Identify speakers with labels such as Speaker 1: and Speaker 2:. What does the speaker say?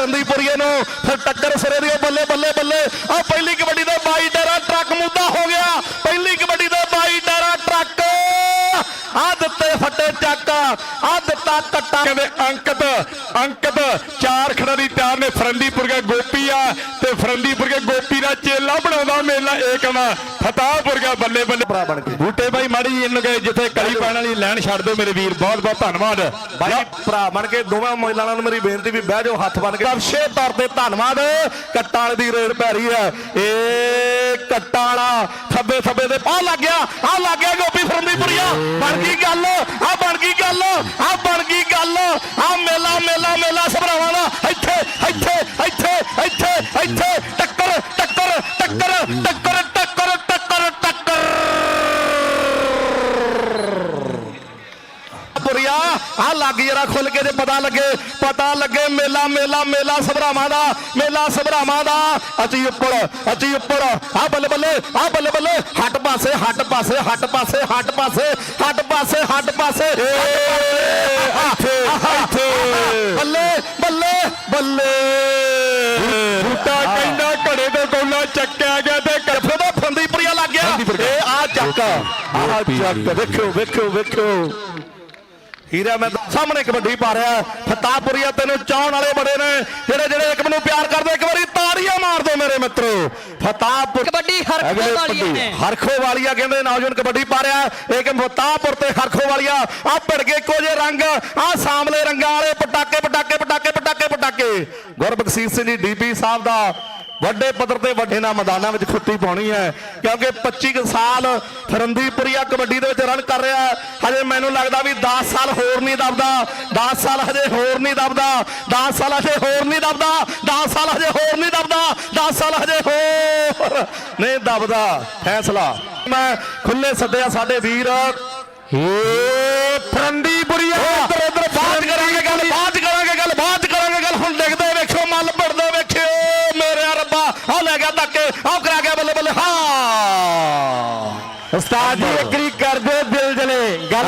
Speaker 1: ਫਰੰਦੀਪੁਰੀਏ ਨੂੰ। ਫਿਰ ਟੱਕਰ ਸਿਰੇ ਦੀ ਬੱਲੇ ਬੱਲੇ ਬੱਲੇ। ਆ ਪਹਿਲੀ ਕਬੱਡੀ ਦਾ 22 ਟਾਇਰਾ ਟਰੱਕ ਮੁੱਦਾ ਹੋ ਗਿਆ। ਪਹਿਲੀ ਕਬੱਡੀ ਦਾ 22 ਟਾਇਰਾ ਟਰੱਕ। ਆ ਦਿੱਤੇ ਫੱਟੇ ਚੱਕ। ਆ ਦਿੱਤਾ ਕੱਟਾ
Speaker 2: ਕਹਿੰਦੇ ਅੰਕਤ ਅੰਕਤ ਚਾਰ ਖੜਾ ਦੀ ਤਿਆਰ ਨੇ ਫਰੰਦੀਪੁਰ ਕੇ ਗੋਪੀ ਆ ਤੇ ਫਰੰਦੀਪੁਰ ਕੇ ਗੋਪੀ ਦਾ ਚੇਲਾ ਬਣਾਉਂਦਾ ਮੇਲਾ ਇਹ ਕਹਿੰਦਾ ਫਤਾਹਪੁਰ ਕੇ ਬੱਲੇ ਬੱਲੇ
Speaker 1: ਭਰਾ ਬਣ ਕੇ।
Speaker 2: ਬੂਟੇ ਬਾਈ ਮਾੜੀ ਜੀ ਇਹਨੂੰ ਕਹੇ ਜਿੱਥੇ ਕਲੀ ਪੈਣ ਵਾਲੀ ਲੈਣ ਛੱਡ ਦਿਓ ਮੇਰੇ ਵੀਰ ਬਹੁਤ ਬਹੁਤ ਧੰਨਵਾਦ।
Speaker 1: ਭਾਈ ਭਰਾ ਬਣ ਕੇ ਦੋਵਾਂ ਮਹਿਲਾਵਾਂ ਨੂੰ ਮੇਰੀ ਬੇਨਤੀ ਵੀ ਬਹਿ ਜਾਓ ਹੱਥ ਬਣ ਕੇ। ਦਰਸ਼ੇ ਤੌਰ ਤੇ ਧੰਨਵਾਦ ਕੱਟਾਂ ਵਾਲੇ ਦੀ ਰੇਡ ਪੈ ਰਹੀ ਹੈ। ਏ ਕੱਟਾਂ ਵਾਲਾ ਥੱਬੇ ਥੱਬੇ ਦੇ ਆ ਲੱਗ ਗਿਆ ਆ ਲੱਗ ਗਿਆ ਗੋਪੀ ਫਰੰਦੀਪੁਰੀਆ ਬਣ ਗਈ ਗੱਲ ਆ ਬਣ ਗਈ ਆ ਬਣ ਗਈ ਗੱਲ। ਆ ਮੇਲਾ ਮੇਲਾ ਮੇਲਾ ਸਭਰਾਵਾਂ ਦਾ। ਆ ਲੱਗ ਜਰਾ ਖੁੱਲ ਕੇ ਜੇ ਪਤਾ ਲੱਗੇ ਪਤਾ ਲੱਗੇ ਮੇਲਾ ਮੇਲਾ ਮੇਲਾ ਸਭਰਾਵਾਂ ਦਾ ਮੇਲਾ ਸਭਰਾਵਾਂ ਦਾ। ਅਤੀ ਉੱਪਰ ਅਤੀ ਉੱਪਰ ਆ ਬੱਲੇ ਬੱਲੇ ਆ ਬੱਲੇ ਬੱਲੇ ਹੱਟ ਪਾਸੇ ਹੱਟ ਪਾਸੇ ਹੱਟ ਪਾਸੇ ਹੱਟ ਪਾਸੇ ਹੱਟ ਪਾਸੇ ਹੱਟ ਪਾਸੇ।
Speaker 2: ਇੱਥੇ ਇੱਥੇ।
Speaker 1: ਬੱਲੇ ਬੱਲੇ ਬੱਲੇ।
Speaker 2: ਬੂਟਾ ਕਹਿੰਦਾ ਘੜੇ ਤੇ ਕੋਲਾ ਚੱਕਿਆ ਗਿਆ ਤੇ
Speaker 1: ਫਿਰ ਦਾ ਫੰਦੀਪੁਰੀਆ ਲੱਗ ਗਿਆ। ਇਹ ਆ ਚੱਕ। ਆ ਚੱਕ ਵੇਖੋ ਵੇਖੋ ਵੇਖੋ ਹੀਰਾ ਮੈਂ ਸਾਹਮਣੇ ਕਬੱਡੀ ਪਾ ਰਿਹਾ ਫਤਾਪੁਰੀਆ ਤੈਨੂੰ ਚਾਹਣ ਵਾਲੇ ਬੜੇ ਨੇ। ਜਿਹੜੇ ਜਿਹੜੇ ਇੱਕ ਮੈਨੂੰ ਪਿਆਰ ਕਰਦੇ ਇੱਕ ਵਾਰੀ ਤਾੜੀਆਂ ਮਾਰ ਦਿਓ ਮੇਰੇ ਮਿੱਤਰੋ। ਫਤਾਪੁਰ
Speaker 3: ਕਬੱਡੀ ਹਰਖੋ ਵਾਲੀਆਂ
Speaker 1: ਕਬੱਡੀ
Speaker 3: ਨੇ।
Speaker 1: ਹਰਖੋ ਵਾਲੀਆ ਕਹਿੰਦੇ ਨੌਜਵਾਨ ਕਬੱਡੀ ਪਾ ਰਿਹਾ ਇਹ ਕਿ ਫਤਾਪੁਰ ਤੇ ਹਰਖੋ ਵਾਲੀਆ ਆ ਭਿੜਗੇ ਇੱਕੋ ਜਿਹੇ ਰੰਗ। ਆ ਸਾਹਮਣੇ ਰੰਗਾਂ ਵਾਲੇ ਪਟਾਕੇ ਪਟਾਕੇ ਪਟਾਕੇ ਪਟਾਕੇ ਪਟਾਕੇ। ਗੁਰਬਖਸ਼ੀਰ ਸਿੰਘ ਜੀ ਡੀਪੀ ਸਾਹਿਬ ਦਾ ਵੱਡੇ ਪੱਧਰ ਤੇ ਵੱਡੇ ਨਾ ਮੈਦਾਨਾਂ ਵਿੱਚ ਖੁੱਤੀ ਪਾਉਣੀ ਹੈ ਕਿਉਂਕਿ 25 ਕੁ ਸਾਲ ਫਰੰਦੀਪੁਰੀਆ ਕਬੱਡੀ ਦੇ ਵਿੱਚ ਰਨ ਕਰ ਰਿਹਾ ਹੈ। ਹਜੇ ਮੈਨੂੰ ਲੱਗਦਾ ਵੀ 10 ਸਾਲ ਹੋਰ ਨਹੀਂ ਦਬਦਾ 10 ਸਾਲ ਹਜੇ ਹੋਰ ਨਹੀਂ ਦਬਦਾ 10 ਸਾਲ ਹਜੇ ਹੋਰ ਨਹੀਂ ਦਬਦਾ 10 ਸਾਲ ਹਜੇ ਹੋਰ ਨਹੀਂ ਦਬਦਾ 10 ਸਾਲ ਹਜੇ ਹੋਰ ਨਹੀਂ ਦਬਦਾ। ਫੈਸਲਾ। ਮੈਂ ਖੁੱਲੇ ਸੱਦਿਆ ਸਾਡੇ ਵੀਰ। ਏ ਫਰੰਦੀਪੁਰੀਆ ਕਰਾ ਧੱਕ ਆਓ ਕਰਾ ਗਿਆ ਬੱਲੇ ਬੱਲੇ ਹਾਂ।
Speaker 2: ਉਸਤਾਦ ਜੀ ਇਕਰੀ ਕਰਦੇ ਦਿਲ ਜਲੇ। ਗੱਲ